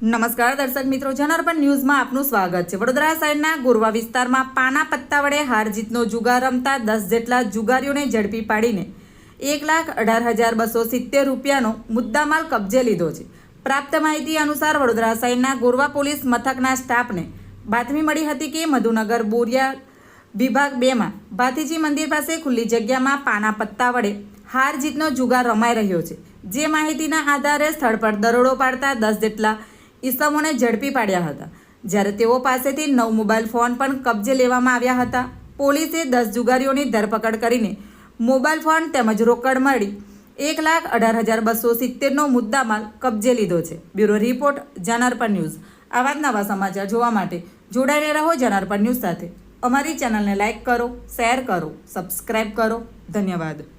નમસ્કાર દર્શક મિત્રો, જનાર્પણ ન્યૂઝમાં આપનું સ્વાગત છે. વડોદરા શહેરના ગોરવા વિસ્તારમાં પાના પત્તા વડે હાર જીતનો જુગાર રમતા દસ જેટલા જુગારીઓને ઝડપી પાડીને એક લાખ અઢાર હજાર બસો સિત્તેર રૂપિયાનો મુદ્દામાલ કબજે લીધો છે. પ્રાપ્ત માહિતી અનુસાર વડોદરા શહેરના ગોરવા પોલીસ મથકના સ્ટાફને બાતમી મળી હતી કે મધુનગર બોરિયા વિભાગ બેમાં ભાતીજી મંદિર પાસે ખુલ્લી જગ્યામાં પાના પત્તા વડે હાર જીતનો જુગાર રમાઈ રહ્યો છે. જે માહિતીના આધારે સ્થળ પર દરોડો પાડતા દસ જેટલા ઈસમોને ઝડપી પાડ્યા હતા. જ્યારે તેઓ પાસેથી નવ મોબાઈલ ફોન પણ કબજે લેવામાં આવ્યા હતા. પોલીસે દસ જુગારીઓની ધરપકડ કરીને મોબાઈલ ફોન તેમજ રોકડ મળી એક લાખ અઢાર હજાર બસો સિત્તેરનો મુદ્દામાલ કબજે લીધો છે. Bureau report, Janarpan news. આવા જ નવા સમાચાર જોવા માટે જોડાઈને રહો જનાર્પણ ન્યૂઝ સાથે. અમારી ચેનલને લાઇક કરો, શેર કરો સબસ્ક્રાઈબ કરો. ધન્યવાદ.